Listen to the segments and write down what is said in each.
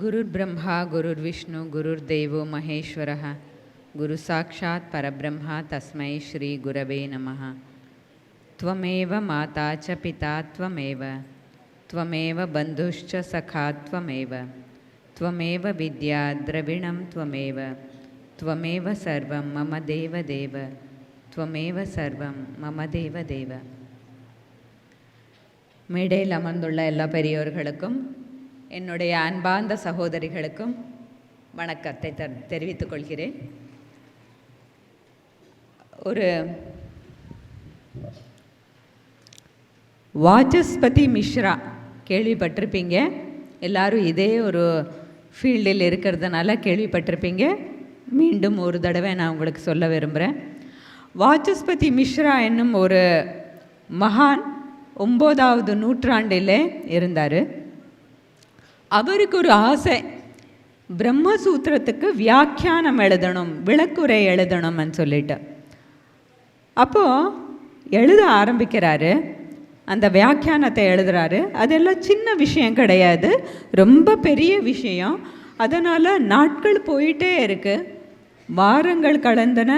गुरुर्ब्रह्मा गुरुर्विष्णु गुरुर्देवो महेश्वरः गुरुसाक्षात् परब्रह्मा तस्मै श्रीगुरवे नमः त्वमेव माता च पिता त्वमेव त्वमेव बन्धुश्च सखा त्वमेव त्वमेव विद्या द्रविणं त्वमेव त्वमेव सर्वं मम देवदेव त्वमेव सर्वं मम தேவதேவ மேடையில் அமர்ந்துள்ள எல்லா பெரியோர்களுக்கும் என்னுடைய அன்பார்ந்த சகோதரிகளுக்கும் வணக்கத்தை தர் தெரிவித்துக் கொள்கிறேன். ஒரு வாச்சஸ்பதி மிஸ்ரா கேள்விப்பட்டிருப்பீங்க. எல்லாரும் இதே ஒரு ஃபீல்டில் இருக்கிறதுனால கேள்விப்பட்டிருப்பீங்க. மீண்டும் ஒரு தடவை நான் உங்களுக்கு சொல்ல விரும்புகிறேன் வாச்சஸ்பதி மிஸ்ரா என்னும் ஒரு மகான் ஒம்போதாவது நூற்றாண்டிலே இருந்தார். அவருக்கு ஒரு ஆசை. பிரம்மசூத்திரத்துக்கு வியாக்கியானம் எழுதணும் விளக்குரை எழுதணும்னு சொல்லிட்டு. அப்போது எழுத ஆரம்பிக்கிறாரு. அந்த வியாக்கியானத்தை எழுதுறாரு. அதெல்லாம் சின்ன விஷயம் கிடையாது. ரொம்ப பெரிய விஷயம். அதனால் நாட்கள் போயிட்டே இருக்குது வாரங்கள் கடந்தன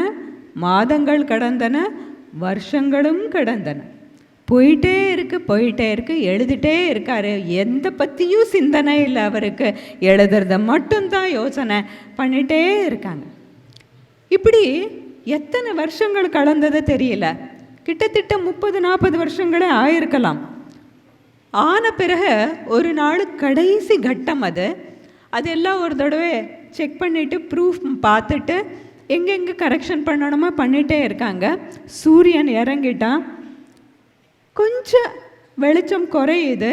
மாதங்கள் கடந்தன வருஷங்களும் கடந்தன. போயிட்டே இருக்கு போயிட்டே இருக்கு எழுதிட்டே இருக்காரு. எந்த பற்றியும் சிந்தனை இல்லை அவருக்கு. எழுதுறத மட்டும்தான் யோசனை பண்ணிகிட்டே இருக்காங்க. இப்படி எத்தனை வருஷங்கள் கலந்தது தெரியல. கிட்டத்தட்ட முப்பது நாற்பது வருஷங்களே ஆயிருக்கலாம். ஆன பிறகு ஒரு நாள் கடைசி கட்டம் அது. அதெல்லாம் ஒரு தடவை செக் பண்ணிவிட்டு ப்ரூஃப் பார்த்துட்டு எங்கெங்கே கரெக்ஷன் பண்ணணுமோ பண்ணிகிட்டே இருக்காங்க. சூரியன் இறங்கிட்டான். கொஞ்சம் வெளிச்சம் குறையுது.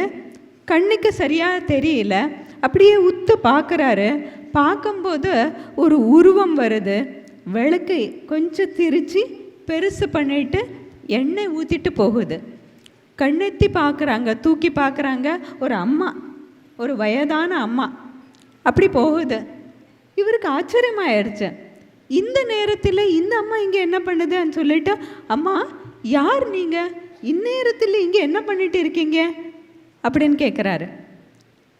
கண்ணுக்கு சரியாக தெரியல. அப்படியே உத்து பார்க்குறாரு. பார்க்கும்போது ஒரு உருவம் வருது. விளக்கு கொஞ்சம் திரிச்சு பெருசு பண்ணிட்டு எண்ணெய் ஊற்றிட்டு போகுது. கண்ணெத்தி பார்க்குறாங்க தூக்கி பார்க்குறாங்க. ஒரு அம்மா ஒரு வயதான அம்மா. அப்படி போகுது. இவருக்கு ஆச்சரியமாயிடுச்சு இந்த நேரத்தில் இந்த அம்மா இங்கே என்ன பண்ணுதுன்னு சொல்லிட்டு அம்மா யார் நீங்கள் இந்நேரத்தில் இங்கே என்ன பண்ணிட்டு இருக்கீங்க? அப்படின்னு கேட்குறாரு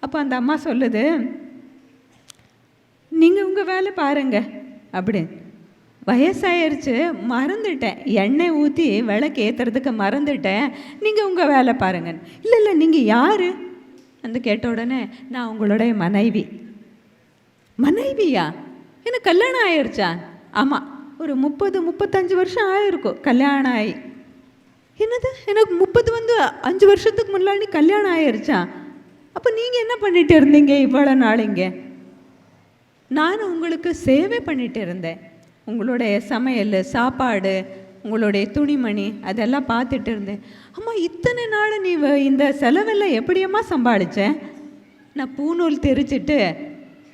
அப்போ அந்த அம்மா சொல்லுது நீங்கள் உங்கள் வேலை பாருங்க அப்படின்னு. வயசாயிருச்சு மறந்துட்டேன். எண்ணெய் ஊற்றி விளக்கு ஏற்றுறதுக்கு மறந்துட்டேன். நீங்கள் உங்கள் வேலை பாருங்க இல்லை இல்லை நீங்கள் யார்? அந்த கேட்ட உடனே நான் உங்களுடைய மனைவி. மனைவியா? எனக்கு கல்யாணம் ஆயிடுச்சா ஆமாம் ஒரு முப்பது முப்பத்தஞ்சு வருஷம் ஆயிருக்கும். கல்யாணம் ஆகி என்னது? எனக்கு முப்பது வந்து அஞ்சு வருஷத்துக்கு முன்னாடி கல்யாணம் ஆயிடுச்சா அப்போ நீங்கள் என்ன பண்ணிட்டு இருந்தீங்க இவ்வளோ நாளைங்க நான் உங்களுக்கு சேவை பண்ணிட்டு இருந்தேன். உங்களுடைய சமையல் சாப்பாடு உங்களுடைய துணிமணி அதெல்லாம் பார்த்துட்டு இருந்தேன். அம்மா இத்தனை நாள் நீ இந்த செலவெல்லாம் எப்படியம்மா சம்பாதிச்சேன் நான் பூநூல் தெரிச்சிட்டு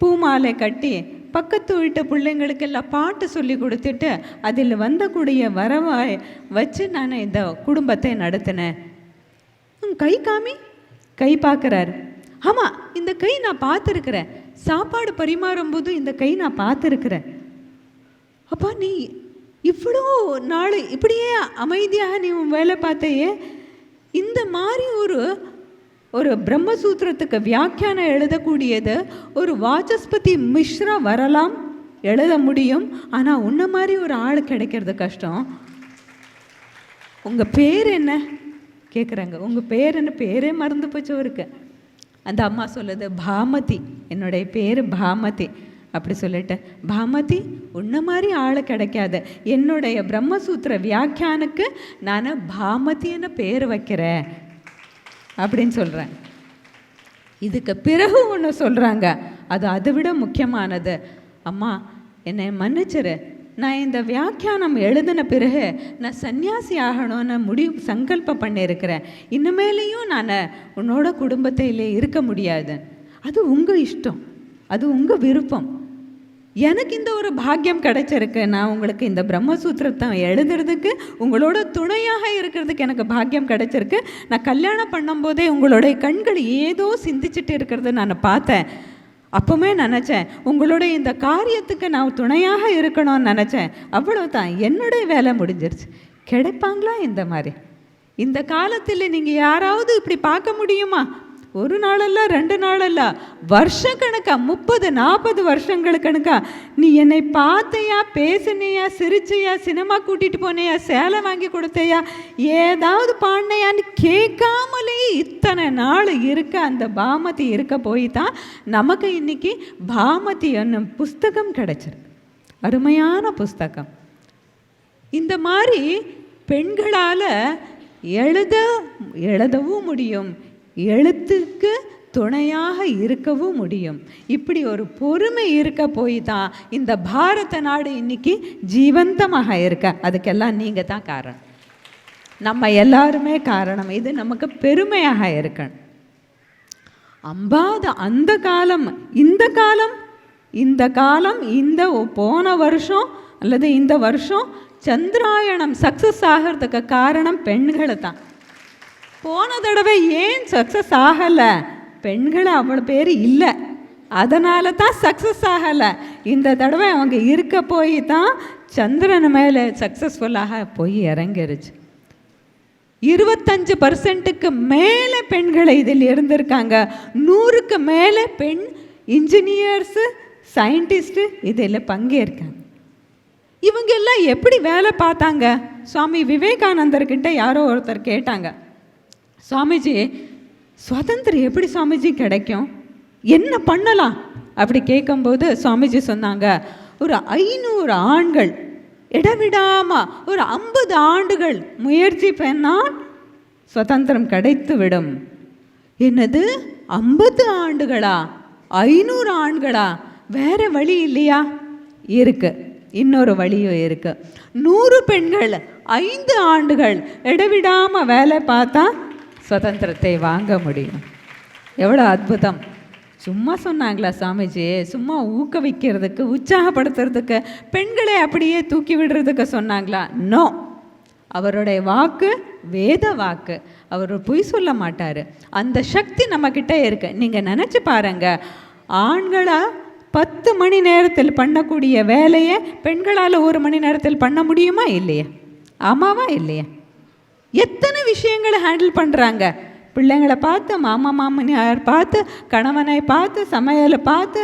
பூமாலை கட்டி பக்கத்து வீட்டு பிள்ளைங்களுக்கெல்லாம் பாட்டு சொல்லி கொடுத்துட்டு அதில் வந்தக்கூடிய வரவாய் வச்சு நான் இந்த குடும்பத்தை நடத்தினேன். கை காமி? கை பார்க்குறாரு. ஆமாம் இந்த கை நான் பார்த்துருக்குறேன். சாப்பாடு பரிமாறும்போது இந்த கை நான் பார்த்துருக்குறேன். அப்பா நீ இவ்வளோ நாள் இப்படியே அமைதியாக நீ உன் வேலை பார்த்தையே? இந்த மாதிரி ஒரு ஒரு பிரம்மசூத்திரத்துக்கு வியாக்கியானம் எழுதக்கூடியது ஒரு வாச்சஸ்பதி மிஸ்ரா வரலாம் எழுத முடியும். ஆனால் உன்ன மாதிரி ஒரு ஆள் கிடைக்கிறது கஷ்டம். உங்கள் பேர் என்ன? கேட்குறாங்க உங்கள் பேர் என்ன? பேரே மறந்து போச்சு அவருக்கு. அந்த அம்மா சொல்லுது பாமதி. என்னுடைய பேர் பாமதி. அப்படி சொல்லிட்டு பாமதி உன்ன மாதிரி ஆள் கிடைக்காது. என்னுடைய பிரம்மசூத்திர வியாக்கியானுக்கு நான் பாமதின்னு பேர் வைக்கிறேன். அப்படின்னு சொல்கிறேன் இதுக்கு பிறகு ஒன்று சொல்கிறாங்க அது அதை விட முக்கியமானது. அம்மா என்னை மன்னிச்சிரு. நான் இந்த வியாக்கியானம் எழுதின பிறகு நான் சன்னியாசி ஆகணும்னு முடிவு சங்கல்பம் பண்ணியிருக்கிறேன். இனிமேலையும் நான் உன்னோட குடும்பத்திலே இருக்க முடியாது. அது உங்கள் இஷ்டம். அது உங்கள் விருப்பம். எனக்கு இந்த ஒரு பாக்கியம் கிடைச்சிருக்கு. நான் உங்களுக்கு இந்த பிரம்மசூத்திரத்தை எழுதுறதுக்கு உங்களோட துணையாக இருக்கிறதுக்கு எனக்கு பாக்கியம் கிடைச்சிருக்கு. நான் கல்யாணம் பண்ணும்போதே உங்களுடைய கண்கள் ஏதோ சிந்திச்சுட்டு இருக்கிறத நான் பார்த்தேன். அப்போவுமே நினச்சேன் உங்களுடைய இந்த காரியத்துக்கு நான் துணையாக இருக்கணும்னு நினச்சேன். அவ்வளவுதான் என்னுடைய வேலை முடிஞ்சிருச்சு. கிடைப்பாங்களா இந்த மாதிரி? இந்த காலத்தில் நீங்கள் யாராவது இப்படி பார்க்க முடியுமா? ஒரு நாளல்ல ரெண்டு நாளல்ல. வருஷ கணக்கா முப்பது நாற்பது வருஷங்கள் கணக்கா. நீ என்னை பார்த்தையா பேசினியா சிரிச்சையா சினிமா கூட்டிகிட்டு போனையா சேலை வாங்கி கொடுத்தையா ஏதாவது பாடினையான்னு கேட்காமலே இத்தனை நாள் இருக்க அந்த பாமதி இருக்க போய் தான் நமக்கு இன்னைக்கு பாமதி என்னும் புஸ்தகம் கிடைச்சிருக்கு. அருமையான புஸ்தகம். இந்த மாதிரி பெண்களால் எழுத எழுதவும் முடியும். எழுத்துக்கு துணையாக இருக்கவும் முடியும். இப்படி ஒரு பொறுமை இருக்க போய் தான் இந்த பாரத நாடு இன்னைக்கு ஜீவந்தமாக இருக்க. அதுக்கெல்லாம் நீங்கள் தான் காரணம். நம்ம எல்லாருமே காரணம். இது நமக்கு பெருமையாக இருக்கணும். அம்பாத அந்த காலம் இந்த காலம் இந்த காலம் இந்த போன வருஷம் அல்லது இந்த வருஷம் சந்திராயணம் சக்ஸஸ் ஆகிறதுக்கு காரணம் பெண்களை தான். போன தடவை ஏன் சக்ஸஸ் ஆகலை? பெண்கள் அவ்வளோ பேர் இல்லை. அதனால தான் சக்ஸஸ் ஆகலை. இந்த தடவை அவங்க இருக்க போய் தான் சந்திரன் மேலே சக்ஸஸ்ஃபுல்லாக போய் இறங்கிருச்சு. இருபத்தஞ்சு பர்சன்ட்டுக்கு மேலே பெண்கள் இதில் இருந்திருக்காங்க. நூறுக்கு மேலே பெண் இன்ஜினியர்ஸு சயின்டிஸ்ட்டு இதில் பங்கேற்காங்க. இவங்க எல்லாம் எப்படி வேலை பார்த்தாங்க? சுவாமி விவேகானந்தர்கிட்ட யாரோ ஒருத்தர் கேட்டாங்க. சுவாமிஜி சுதந்திரம் எப்படி சுவாமிஜி கிடைக்கும்? என்ன பண்ணலாம்? அப்படி கேட்கும்போது சுவாமிஜி சொன்னாங்க ஒரு ஐநூறு ஆண்கள் இடவிடாமல் ஒரு ஐம்பது ஆண்டுகள் முயற்சி பண்ணால் சுதந்திரம் கிடைத்து விடும் என்னது? ஐம்பது ஆண்டுகளா? ஐநூறு ஆண்களா? வேற வழி இல்லையா? இருக்கு. இன்னொரு வழியும் இருக்கு. நூறு பெண்கள் ஐந்து ஆண்டுகள் இடவிடாமல் வேலை பார்த்தா சுதந்திரத்தை வாங்க முடியும். எவ்வளோ அற்புதம். சும்மா சொன்னாங்களா சாமிஜி? சும்மா ஊக்குவிக்கிறதுக்கு உற்சாகப்படுத்துறதுக்கு பெண்களை அப்படியே தூக்கி விடுறதுக்கு சொன்னாங்களா? நோ அவருடைய வாக்கு வேத வாக்கு. அவர் பொய் சொல்ல மாட்டார். அந்த சக்தி நம்மக்கிட்ட இருக்கு. நீங்கள் நினச்சி பாருங்க. ஆண்களாக பத்து மணி நேரத்தில் பண்ணக்கூடிய வேலையை பெண்களால் ஒரு மணி நேரத்தில் பண்ண முடியுமா இல்லையா? ஆமாவா இல்லையா? எத்தனை விஷயங்களை ஹேண்டில் பண்ணுறாங்க பிள்ளைங்களை பார்த்து மாமா மாமனியார் பார்த்து கணவனை பார்த்து சமையலை பார்த்து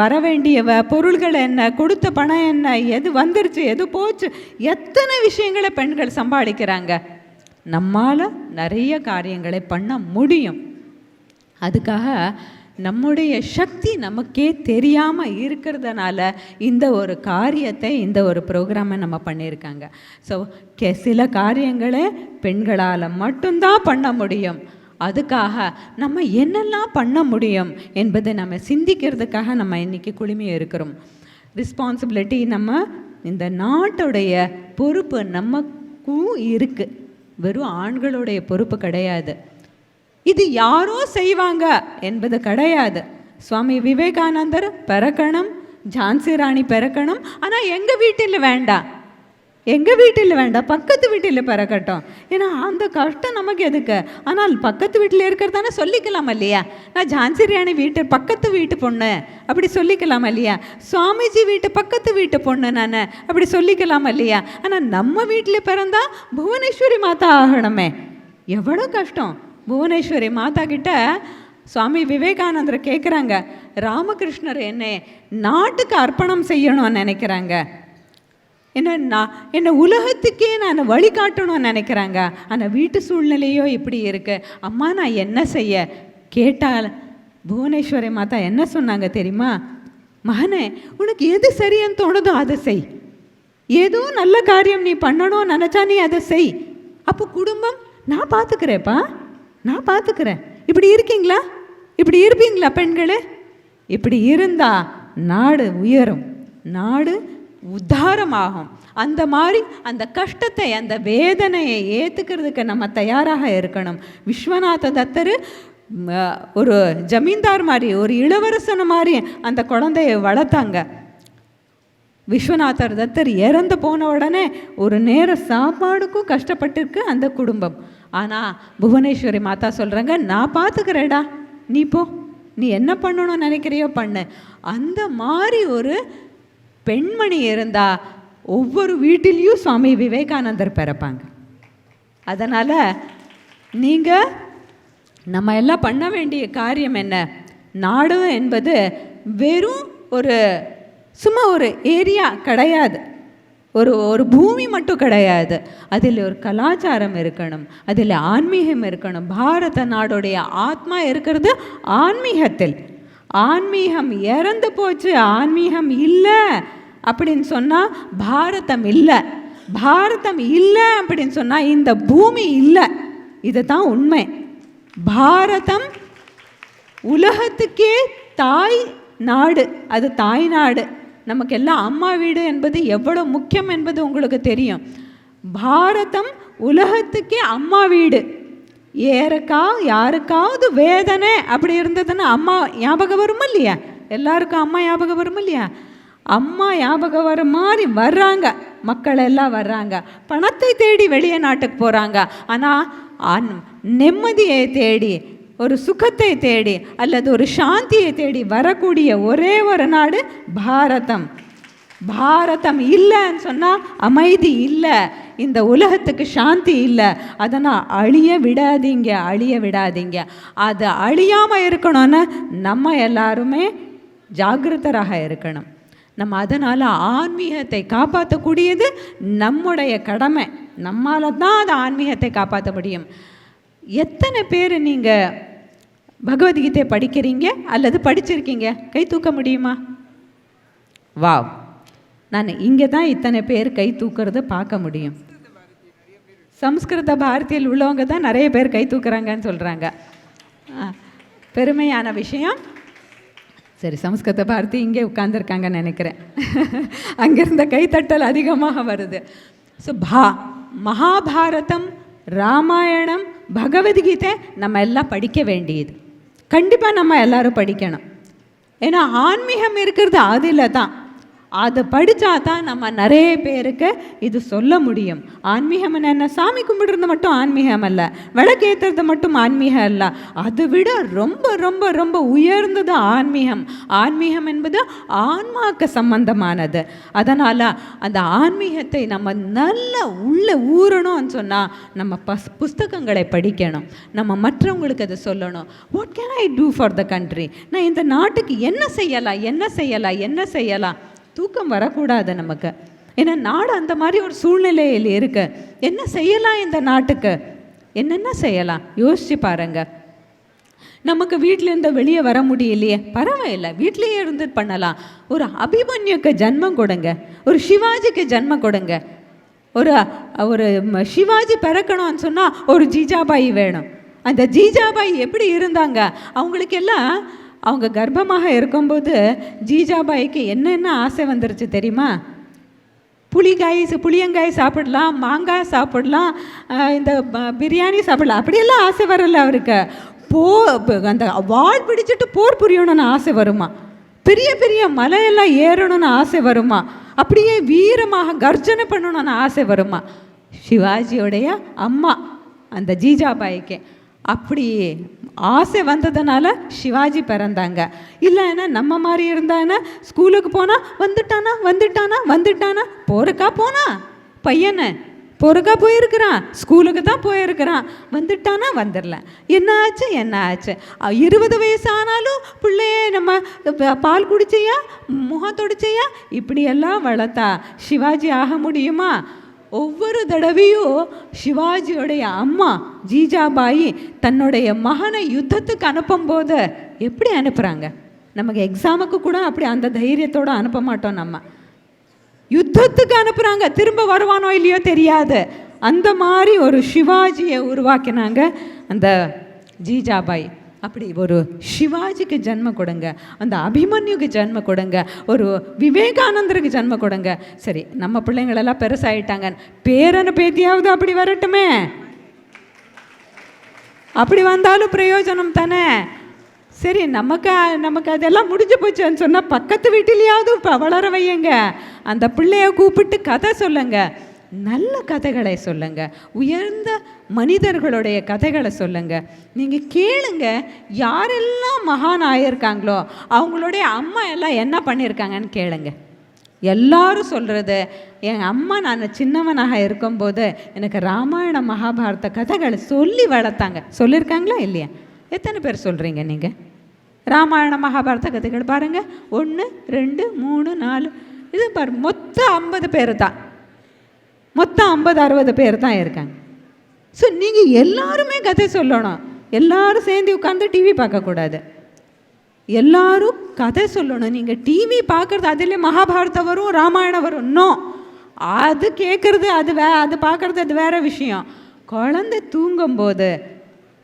வர வேண்டிய பொருள்கள் என்ன கொடுத்த பணம் என்ன எது வந்துருச்சு எது போச்சு எத்தனை விஷயங்களை பெண்கள் சம்பாதிக்கிறாங்க? நம்மால் நிறைய காரியங்களை பண்ண முடியும். அதுக்காக நம்முடைய சக்தி நமக்கே தெரியாமல் இருக்கிறதுனால இந்த ஒரு காரியத்தை இந்த ஒரு ப்ரோக்ராமை நம்ம பண்ணியிருக்காங்க. ஸோ கே சில காரியங்களை பெண்களால் மட்டும்தான் பண்ண முடியும். அதுக்காக நம்ம என்னெல்லாம் பண்ண முடியும் என்பதை நம்ம சிந்திக்கிறதுக்காக நம்ம இன்றைக்கி குழுமி இருக்கிறோம். ரெஸ்பான்சிபிலிட்டி நம்ம இந்த நாட்டுடைய பொறுப்பு நமக்கும் இருக்குது வெறும் ஆண்களுடைய பொறுப்பு கிடையாது. இது யாரோ செய்வாங்க என்பது கிடையாது. சுவாமி விவேகானந்தர் பிறக்கணும் ஜான்சி ராணி பிறக்கணும். ஆனால் எங்கள் வீட்டில் வேண்டாம். எங்கள் வீட்டில் வேண்டாம். பக்கத்து வீட்டில் பிறக்கட்டும். ஏன்னா அந்த கஷ்டம் நமக்கு எதுக்கு? ஆனால் பக்கத்து வீட்டில் இருக்கிறதானே சொல்லிக்கலாம் இல்லையா? நான் ஜான்சி ராணி வீட்டு பக்கத்து வீட்டு பொண்ணு. அப்படி சொல்லிக்கலாம் இல்லையா? சுவாமிஜி வீட்டு பக்கத்து வீட்டு பொண்ணு நான். அப்படி சொல்லிக்கலாம் இல்லையா? ஆனால் நம்ம வீட்டில் பிறந்தா புவனேஸ்வரி மாதா ஆகணுமே. எவ்வளோ கஷ்டம். புவனேஸ்வரி மாதா கிட்ட சுவாமி விவேகானந்தர் கேட்குறாங்க ராமகிருஷ்ணர் என்னை நாட்டுக்கு அர்ப்பணம் செய்யணும்னு நினைக்கிறாங்க. என்ன நான் என்னை உலகத்துக்கே நான் வழிகாட்டணும்னு நினைக்கிறாங்க. ஆனால் வீட்டு சூழ்நிலையோ இப்படி இருக்கு. அம்மா நான் என்ன செய்ய? கேட்டால் புவனேஸ்வரி மாதா என்ன சொன்னாங்க தெரியுமா? மகனே உனக்கு எது சரின்னு தோணுதோ அதை செய். ஏதோ நல்ல காரியம் நீ பண்ணணும்னு நினச்சா நீ அதை செய். அப்போ குடும்பம் நான் பார்த்துக்கிறேப்பா நான் பார்த்துக்கிறேன். இப்படி இருக்கீங்களா? இப்படி இருப்பீங்களா பெண்களே? இப்படி இருந்தா நாடு உயரும் நாடு உத்தாரமாகும் அந்த மாதிரி அந்த கஷ்டத்தை அந்த வேதனையை ஏற்றுக்கிறதுக்கு நம்ம தயாராக இருக்கணும். விஸ்வநாத தத்தர் ஒரு ஜமீன்தார் மாதிரி ஒரு இளவரசன் மாதிரி அந்த குழந்தைய வளர்த்தாங்க. விஸ்வநாதர் தத்தர் இறந்து போன உடனே ஒரு நேர சாப்பாடுக்கும் கஷ்டப்பட்டிருக்கு அந்த குடும்பம். ஆனால் புவனேஸ்வரி மாதா சொல்கிறாங்க நான் பார்த்துக்கிறேடா நீ போ. நீ என்ன பண்ணணும்னு நினைக்கிறியோ பண்ணு. அந்த மாதிரி ஒரு பெண்மணி இருந்தால் ஒவ்வொரு வீட்டிலையும் சுவாமி விவேகானந்தர் பிறப்பாங்க. அதனால் நீங்கள் நம்ம எல்லாம் பண்ண வேண்டிய காரியம் என்ன? நாடு என்பது வெறும் ஒரு சும்மா ஒரு ஏரியா கிடையாது. ஒரு ஒரு பூமி மட்டும் கிடையாது. அதில் ஒரு கலாச்சாரம் இருக்கணும். அதில் ஆன்மீகம் இருக்கணும். பாரத நாடுடைய ஆத்மா இருக்கிறது ஆன்மீகத்தில். ஆன்மீகம் இறந்து போச்சு ஆன்மீகம் இல்லை அப்படின்னு சொன்னால் பாரதம் இல்லை. பாரதம் இல்லை அப்படின்னு சொன்னால் இந்த பூமி இல்லை. இதுதான் உண்மை. பாரதம் உலகத்துக்கே தாய் நாடு. அது தாய் நாடு. நமக்கெல்லாம் அம்மா வீடு என்பது எவ்வளோ முக்கியம் என்பது உங்களுக்கு தெரியும். பாரதம் உலகத்துக்கே அம்மா வீடு. ஏறக்கா யாருக்காவது வேதனை அப்படி இருந்ததுன்னா அம்மா ஞாபகம் வருமா இல்லையா? எல்லாருக்கும் அம்மா ஞாபகம் வருமா இல்லையா? அம்மா ஞாபகம் வர மாதிரி வர்றாங்க. மக்கள் எல்லாம் வர்றாங்க. பணத்தை தேடி வெளியே நாட்டுக்கு போகிறாங்க ஆனால் நிம்மதியை தேடி ஒரு சுகத்தை தேடி அல்லது ஒரு சாந்தியை தேடி வரக்கூடிய ஒரே ஒரு நாடு பாரதம். பாரதம் இல்லைன்னு சொன்னால் அமைதி இல்லை. இந்த உலகத்துக்கு சாந்தி இல்லை. அதனால் அழிய விடாதீங்க அழிய விடாதீங்க. அது அழியாமல் இருக்கணும்னு நம்ம எல்லாருமே ஜாகிரதராக இருக்கணும். நம்ம அதனால் ஆன்மீகத்தை காப்பாற்றக்கூடியது நம்முடைய கடமை. நம்மால் தான் அது ஆன்மீகத்தை காப்பாற்ற முடியும். எத்தனை பேர் நீங்கள் பகவத்கீதையை படிக்கிறீங்க அல்லது படிச்சிருக்கீங்க? கை தூக்க முடியுமா? வாவ். நான் இங்கே தான் இத்தனை பேர் கை தூக்கிறத பார்க்க முடியும். சம்ஸ்கிருத பாரதியில் உள்ளவங்க தான் நிறைய பேர் கை தூக்குறாங்கன்னு சொல்கிறாங்க பெருமையான விஷயம். சரி சம்ஸ்கிருத பாரதி இங்கே உட்காந்துருக்காங்கன்னு நினைக்கிறேன். அங்கிருந்த கைத்தட்டல் அதிகமாக வருது. ஸோ பா மகாபாரதம் ராமாயணம் பகவத்கீதை நம்ம எல்லாம் படிக்க வேண்டியது. கண்டிப்பாக நம்ம எல்லாரும் படிக்கணும். ஏன்னா ஆன்மீகம் இருக்கிறது அதில் தான் அதை படித்தா தான் நம்ம நிறைய பேருக்கு இது சொல்ல முடியும். ஆன்மீகம் என்ன? சாமி கும்பிடுறது மட்டும் ஆன்மீகம் அல்ல. விளக்கேற்றுறது மட்டும் ஆன்மீகம் அல்ல. அதை விட ரொம்ப ரொம்ப ரொம்ப உயர்ந்தது ஆன்மீகம். ஆன்மீகம் என்பது ஆன்மாக்கு சம்பந்தமானது. அதனால் அந்த ஆன்மீகத்தை நம்ம நல்ல உள்ள ஊறணும்னு சொன்னால் நம்ம பஸ் புஸ்தகங்களை படிக்கணும். நம்ம மற்றவங்களுக்கு அதை சொல்லணும். What can I do for the country நான் இந்த நாட்டுக்கு என்ன செய்யலாம்? என்ன செய்யலாம்? என்ன செய்யலாம்? தூக்கம் வரக்கூடாது நமக்கு. ஏன்னா நாடு அந்த மாதிரி ஒரு சூழ்நிலையில் இருக்கு. என்ன செய்யலாம் இந்த நாட்டுக்கு? என்னென்ன செய்யலாம்? யோசிச்சு பாருங்க. நமக்கு வீட்டிலேருந்து வெளியே வர முடியலையே. பரவாயில்ல. வீட்லேயே இருந்து பண்ணலாம். ஒரு அபிமன்யுக்கு ஜன்மம் கொடுங்க. ஒரு சிவாஜிக்கு ஜன்மம் கொடுங்க. ஒரு ஒரு சிவாஜி பிறக்கணும்னு சொன்னால் ஒரு ஜீஜாபாய் வேணும். அந்த ஜீஜாபாய் எப்படி இருந்தாங்க? அவங்களுக்கெல்லாம் அவங்க கர்ப்பமாக இருக்கும்போது ஜீஜாபாய்க்கு என்னென்ன ஆசை வந்துருச்சு தெரியுமா? புளிக்காய் புளியங்காய் சாப்பிடலாம் மாங்காய் சாப்பிடலாம் இந்த பிரியாணி சாப்பிடலாம். அப்படியெல்லாம் ஆசை வரல அவருக்கு. போ அந்த வால் பிடிச்சிட்டு போர் புரியணும்னு ஆசை வருமா? பெரிய பெரிய மலையெல்லாம் ஏறணும்னு ஆசை வருமா? அப்படியே வீரமாக கர்ஜனை பண்ணணும்னு ஆசை வருமா? சிவாஜியோடைய அம்மா அந்த ஜீஜாபாய்க்கு. அப்படி ஆசை வந்ததுனால சிவாஜி பிறந்தாங்க. இல்லைன்னா நம்ம மாதிரி இருந்தானா? ஸ்கூலுக்கு போனால் வந்துட்டானா? வந்துட்டானா? வந்துட்டானா? போருக்கா போனா? பையனை பொறுக்கா போயிருக்கிறான். ஸ்கூலுக்கு தான் போயிருக்கிறான். வந்துட்டானா? வந்துடல. என்ன ஆச்சு என்ன ஆச்சு இருபது வயசு ஆனாலும் பிள்ளையே நம்ம பால் குடிச்சையா? முகம் தொடிச்சையா? இப்படியெல்லாம் வளர்த்தா. சிவாஜி ஆக முடியுமா? ஒவ்வொரு தடவையும் சிவாஜியோடைய அம்மா ஜீஜாபாயி தன்னுடைய மகனை யுத்தத்துக்கு அனுப்பும்போது எப்படி அனுப்புகிறாங்க நமக்கு எக்ஸாமுக்கு கூட அப்படி அந்த தைரியத்தோடு அனுப்ப மாட்டோம் நம்ம. யுத்தத்துக்கு அனுப்புகிறாங்க திரும்ப வருவானோ இல்லையோ தெரியாது. அந்த மாதிரி ஒரு சிவாஜியை உருவாக்கினாங்க அந்த ஜீஜாபாய். அப்படி ஒரு சிவாஜிக்கு ஜென்ம கொடுங்க அந்த அபிமன்யுக்கு ஜென்ம கொடுங்க ஒரு விவேகானந்தருக்கு ஜென்ம கொடுங்க. சரி நம்ம பிள்ளைங்களெல்லாம் பெருசாயிட்டாங்க. பேரனு பேத்தியாவது அப்படி வரட்டுமே? அப்படி வந்தாலும் பிரயோஜனம் தானே? சரி நமக்கு நமக்கு அதெல்லாம் முடிஞ்சு போச்சுன்னு சொன்னால் பக்கத்து வீட்டிலேயாவது இப்போ வளர வையுங்க. அந்த பிள்ளைய கூப்பிட்டு கதை சொல்லுங்கள் நல்ல கதைகளை சொல்லுங்க. உயர்ந்த மனிதர்களுடைய கதைகளை சொல்லுங்க. நீங்கள் கேளுங்க யாரெல்லாம் மகான் ஆயிருக்காங்களோ அவங்களுடைய அம்மா எல்லாம் என்ன பண்ணியிருக்காங்கன்னு கேளுங்க. எல்லாரும் சொல்கிறது என் அம்மா நான் சின்னவனாக இருக்கும்போது எனக்கு ராமாயண மகாபாரத கதைகளை சொல்லி வளர்த்தாங்க. சொல்லியிருக்காங்களா இல்லையா? எத்தனை பேர் சொல்கிறீங்க நீங்கள் ராமாயண மகாபாரத கதைகள் பாருங்கள் ஒன்று ரெண்டு மூணு நாலு. இது பாரு மொத்தம் ஐம்பது பேர் தான். மொத்தம் ஐம்பது அறுபது பேர் தான் இருக்காங்க. ஸோ நீங்கள் எல்லாருமே கதை சொல்லணும். எல்லாரும் சேர்ந்து உட்காந்து டிவி பார்க்கக்கூடாது. எல்லாரும் கதை சொல்லணும். நீங்கள் டிவி பார்க்குறது அதிலே மகாபாரதம் வரும் ராமாயணம் வரும். இன்னும் அது கேட்குறது அது வே அது பார்க்குறது அது வேறு விஷயம். குழந்தை தூங்கும்போது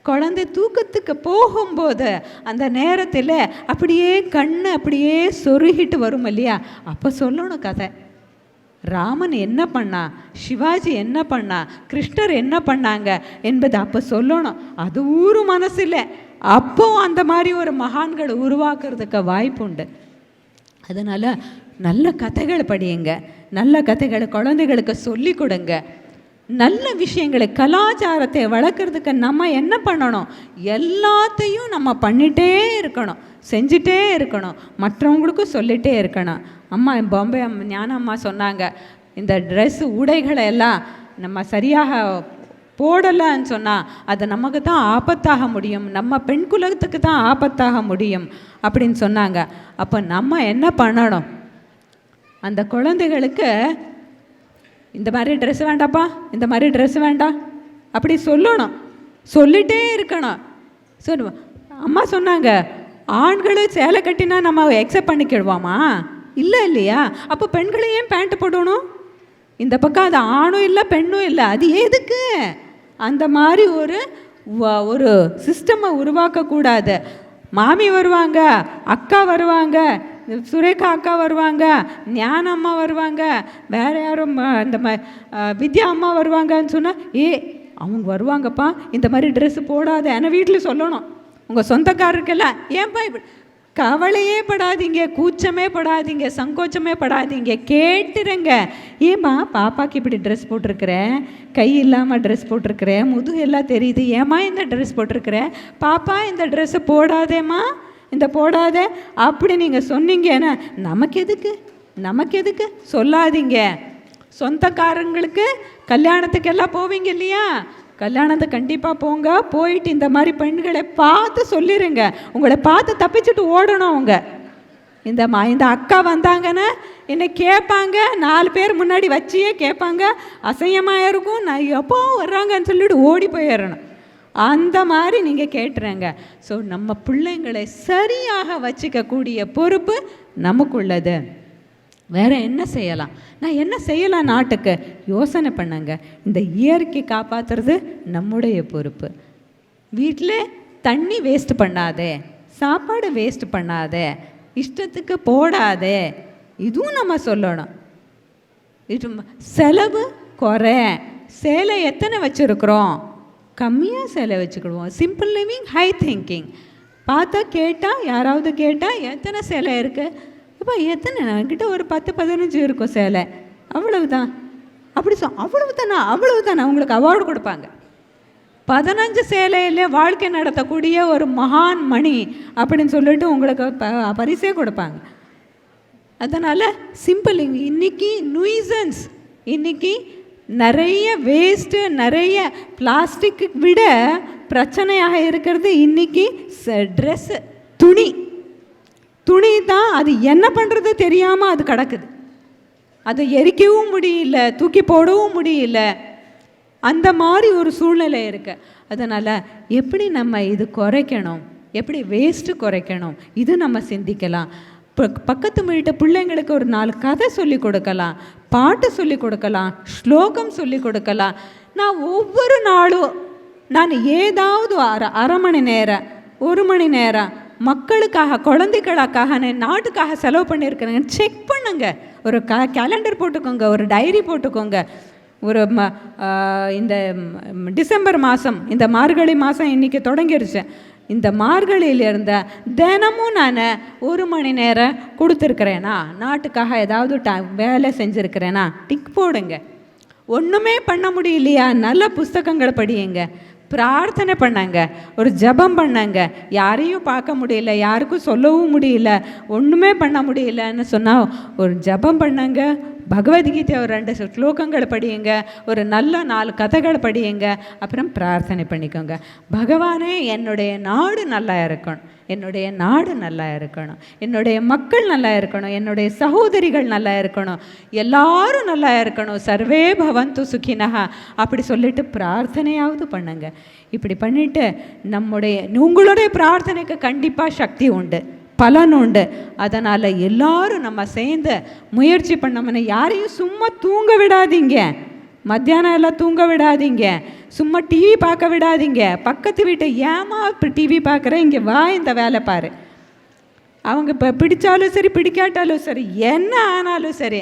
குழந்தை தூக்கத்துக்கு போகும்போது அந்த நேரத்தில் அப்படியே கண் அப்படியே சொருகிட்டு வரும் இல்லையா? அப்போ சொல்லணும் கதை. ராமன் என்ன பண்ணா? சிவாஜி என்ன பண்ணா? கிருஷ்ணர் என்ன பண்ணாங்க? என்பது அப்போ சொல்லணும். அது ஊரு மனசில். அப்போ அந்த மாதிரி ஒரு மகான்களை உருவாக்குறதுக்கு வாய்ப்பு உண்டு. அதனால் நல்ல கதைகளை படியுங்க. நல்ல கதைகளை குழந்தைகளுக்கு சொல்லி கொடுங்க. நல்ல விஷயங்களை கலாச்சாரத்தை வளர்க்குறதுக்கு நம்ம என்ன பண்ணணும்? எல்லாத்தையும் நம்ம பண்ணிகிட்டே இருக்கணும். செஞ்சிட்டே இருக்கணும். மற்றவங்களுக்கும் சொல்லிகிட்டே இருக்கணும். அம்மா பாம்பே ஞான அம்மா சொன்னாங்க இந்த ட்ரெஸ்ஸு உடைகளை எல்லாம் நம்ம சரியாக போடலைன்னு சொன்னால் அது நமக்கு தான் ஆபத்தாக முடியும். நம்ம பெண் குலத்துக்கு தான் ஆபத்தாக முடியும் அப்படின்னு சொன்னாங்க. அப்போ நம்ம என்ன பண்ணணும்? அந்த குழந்தைகளுக்கு இந்த மாதிரி ட்ரெஸ் வேண்டாப்பா இந்த மாதிரி ட்ரெஸ் வேண்டாம் அப்படி சொல்லணும். சொல்லிட்டே இருக்கணும். சொல்லுவோம் அம்மா சொன்னாங்க ஆண்களும் சேலை கட்டினா நம்ம எக்ஸப்ட் பண்ணிக்கிடுவோமா? இல்லை இல்லையா? அப்போ பெண்களை ஏன் பேண்ட்டு போடணும்? இந்த பக்கம் அது ஆணும் இல்லை பெண்ணும் இல்லை. அது எதுக்கு? அந்த மாதிரி ஒரு ஒரு சிஸ்டமை உருவாக்கக்கூடாது. மாமி வருவாங்க அக்கா வருவாங்க சுரேகா அக்கா வருவாங்க ஞான அம்மா வருவாங்க வேறு யாரும் இந்த ம வித்யா அம்மா வருவாங்கன்னு சொன்னால் ஏ அவங்க வருவாங்கப்பா. இந்த மாதிரி ட்ரெஸ்ஸு போடாத. ஏன்னா வீட்டில் சொல்லணும். உங்கள் சொந்தக்காரருக்கெல்லாம் ஏன்பா இப்படி கவலையே படாதீங்க கூச்சமே படாதீங்க சங்கோச்சமே படாதீங்க. கேட்டுருங்க. ஏம்மா பாப்பாக்கு இப்படி ட்ரெஸ் போட்டிருக்கிற? கை இல்லாமல் ட்ரெஸ் போட்டிருக்கிற? முதுகு எல்லாம் தெரியுது. ஏம்மா இந்த ட்ரெஸ் போட்டிருக்கிற? பாப்பா இந்த ட்ரெஸ்ஸை போடாதேம்மா. இந்த போடாத. அப்படி நீங்கள் சொன்னீங்கன்னா நமக்கு எதுக்கு? நமக்கு எதுக்கு? சொல்லாதீங்க. சொந்தக்காரங்களுக்கு கல்யாணத்துக்கெல்லாம் போவீங்க இல்லையா? கல்யாணத்தை கண்டிப்பாக போங்க. போயிட்டு இந்த மாதிரி பெண்களை பார்த்து சொல்லிடுங்க உங்களை பார்த்து தப்பிச்சுட்டு ஓடணும் அவங்க. இந்த மா இந்த அக்கா வந்தாங்கன்னா என்னை கேட்பாங்க. நாலு பேர் முன்னாடி வச்சியே கேட்பாங்க. அசையமாக இருக்கும். நான் எப்போ வர்றாங்கன்னு சொல்லிட்டு ஓடி போயிடணும். அந்த மாதிரி நீங்கள் கேட்டுறங்க. ஸோ நம்ம பிள்ளைங்களை சரியாக வச்சுக்கக்கூடிய பொறுப்பு நமக்குள்ளது. வேற என்ன செய்யலாம்? நான் என்ன செய்யலாம் நாட்டுக்கு? யோசனை பண்ணுங்க. இந்த இயற்கை காப்பாற்றுறது நம்முடைய பொறுப்பு. வீட்டில் தண்ணி வேஸ்ட் பண்ணாதே. சாப்பாடு வேஸ்ட் பண்ணாதே. இஷ்டத்துக்கு போடாதே. இதுவும் நம்ம சொல்லணும். இது செலவு குறை. சேலை எத்தனை வச்சுருக்குறோம்? கம்மியாக சேலை வச்சுக்கிடுவோம். சிம்பிள் லிவிங் ஹை திங்கிங் பார்த்தா கேட்டால் யாராவது கேட்டால் எத்தனை சேலை இருக்குது இப்போ எத்தனை? என்கிட்ட ஒரு பத்து பதினஞ்சு இருக்கும் சேலை. அவ்வளவுதான். அப்படி சொ அவ்வளவு தானா அவ்வளவு தானே அவங்களுக்கு அவார்டு கொடுப்பாங்க. பதினஞ்சு சேலையிலே வாழ்க்கை நடத்தக்கூடிய ஒரு மகான் மணி அப்படின்னு சொல்லிட்டு உங்களுக்கு ப பரிசே கொடுப்பாங்க. அதனால் சிம்பிள் இன்றைக்கி நுய்சன்ஸ் இன்றைக்கி நிறைய வேஸ்ட்டு நிறைய பிளாஸ்டிக்கு விட பிரச்சனையாக இருக்கிறது இன்றைக்கி ட்ரெஸ்ஸு துணி. துணி தான் அது என்ன பண்ணுறது தெரியாமல் அது கிடக்குது. அதை எரிக்கவும் முடியல தூக்கி போடவும் முடியல. அந்த மாதிரி ஒரு சூழ்நிலை இருக்கு. அதனால் எப்படி நம்ம இது குறைக்கணும்? எப்படி வேஸ்ட்டு குறைக்கணும்? இது நம்ம சிந்திக்கலாம். பக்கத்து வீட்டு பிள்ளைங்களுக்கு ஒரு நாலு கதை சொல்லி கொடுக்கலாம். பாட்டு சொல்லி கொடுக்கலாம். ஸ்லோகம் சொல்லி கொடுக்கலாம். நான் ஒவ்வொரு நாளும் நான் ஏதாவது அரை அரை மணி நேரம் ஒரு மணி நேரம் மக்களுக்காக குழந்தைகளுக்காக நான் நாட்டுக்காக செலவு பண்ணியிருக்கிறேங்க செக் பண்ணுங்க. ஒரு க கேலண்டர் போட்டுக்கோங்க ஒரு டைரி போட்டுக்கோங்க. ஒரு ம இந்த டிசம்பர் மாதம் இந்த மார்கழி மாதம் இன்றைக்கி தொடங்கிருச்சு. இந்த மார்கழியில் இருந்த தினமும் நான் ஒரு மணி நேரம் கொடுத்துருக்குறேனா? நாட்டுக்காக ஏதாவது ட வேலை செஞ்சுருக்கிறேனா? டிக் போடுங்க. ஒன்றுமே பண்ண முடியலையா? நல்ல புஸ்தகங்களை படியுங்க. பிரார்த்தனை பண்ணாங்க. ஒரு ஜெபம் பண்ணாங்க. யாரையும் பார்க்க முடியல யாருக்கும் சொல்லவும் முடியல ஒன்றுமே பண்ண முடியலன்னு சொன்னால் ஒரு ஜெபம் பண்ணாங்க. பகவத்கீதை ஒரு ரெண்டு ஸ்லோகங்கள் படியுங்க. ஒரு நல்ல நாலு கதைகளை படியுங்க. அப்புறம் பிரார்த்தனை பண்ணிக்கோங்க. பகவானே என்னுடைய நாடு நல்லா இருக்கணும். என்னுடைய நாடு நல்லா இருக்கணும். என்னுடைய மக்கள் நல்லா இருக்கணும். என்னுடைய சகோதரிகள் நல்லா இருக்கணும். எல்லாரும் நல்லா இருக்கணும். சர்வே பவந்து சுகினஹா. அப்படி சொல்லிட்டு பிரார்த்தனையாவது பண்ணுங்க. இப்படி பண்ணிட்டு நம்முடைய உங்களுடைய பிரார்த்தனைக்கு கண்டிப்பாக சக்தி உண்டு. பலன் உண்டு. அதனால் எல்லாரும் நம்ம சேர்ந்து முயற்சி பண்ணோம்னா யாரையும் சும்மா தூங்க விடாதீங்க. மத்தியானம் எல்லாம் தூங்க விடாதீங்க. சும்மா டிவி பார்க்க விடாதீங்க. பக்கத்து வீட்டை ஏமா இப்போ டிவி பார்க்குற? இங்கே வா இந்த வேலை பாரு. அவங்க இப்போ பிடிச்சாலும் சரி பிடிக்காட்டாலும் சரி என்ன ஆனாலும் சரி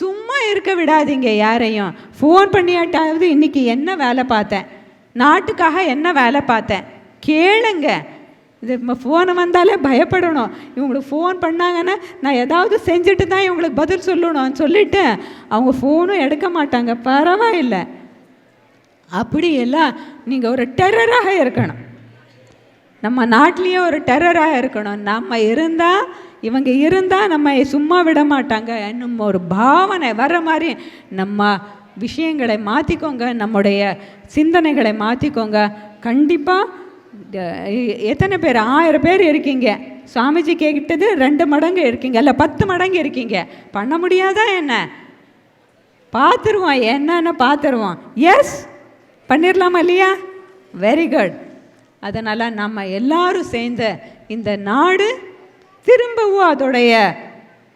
சும்மா இருக்க விடாதீங்க யாரையும். ஃபோன் பண்ணியாட்டாவது இன்னைக்கு என்ன வேலை பார்த்தேன்? நாட்டுக்காக என்ன வேலை பார்த்தேன்? கேளுங்க. இது ஃபோனை வந்தாலே பயப்படணும். இவங்களுக்கு ஃபோன் பண்ணாங்கன்னா நான் ஏதாவது செஞ்சுட்டு தான் இவங்களுக்கு பதில் சொல்லணும்னு சொல்லிவிட்டு அவங்க ஃபோனும் எடுக்க மாட்டாங்க. பரவாயில்லை. அப்படி எல்லாம் நீங்கள் ஒரு டெரராக இருக்கணும். நம்ம நாட்டிலையும் ஒரு டெரராக இருக்கணும். நம்ம இருந்தால் இவங்க இருந்தால் நம்ம சும்மா விட மாட்டாங்க. என்னும் ஒரு பாவனை வர மாதிரி நம்ம விஷயங்களை மாற்றிக்கோங்க நம்முடைய சிந்தனைகளை மாற்றிக்கோங்க கண்டிப்பாக எத்தனை பேர்? ஆயிரம் பேர் இருக்கீங்க. சுவாமிஜி கேட்டது ரெண்டு மடங்கு இருக்கீங்க. இல்லை பத்து மடங்கு இருக்கீங்க. பண்ண முடியாதா என்ன? பார்த்துருவோம் என்னன்னு பார்த்துருவோம் எஸ் பண்ணிடலாமா இல்லையா? வெரி குட் அதனால் நம்ம எல்லாரும் சேர்ந்து இந்த நாடு திரும்பவும் அதோடைய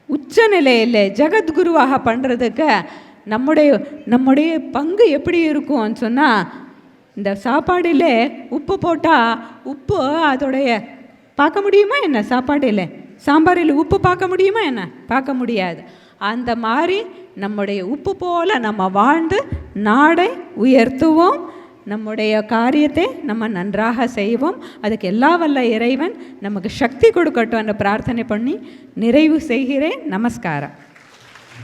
உச்சநிலையில் ஜெகத்குருவாக பண்ணுறதுக்கு நம்முடைய நம்முடைய பங்கு எப்படி இருக்கும்னு சொன்னால் இந்த சாப்பாடில் உப்பு போட்டால் உப்பு அதோடைய பார்க்க முடியுமா என்ன சாப்பாடில்? சாம்பாரில் உப்பு பார்க்க முடியுமா என்ன? பார்க்க முடியாது. அந்த மாதிரி நம்முடைய உப்பு போல நம்ம வாழ்ந்து நாடை உயர்த்துவோம். நம்முடைய காரியத்தை நம்ம நன்றாக செய்வோம். அதுக்கு எல்லா வல்ல இறைவன் நமக்கு சக்தி கொடுக்கட்டும் என்று பிரார்த்தனை பண்ணி நிறைவு செய்கிறேன். நமஸ்காரம்.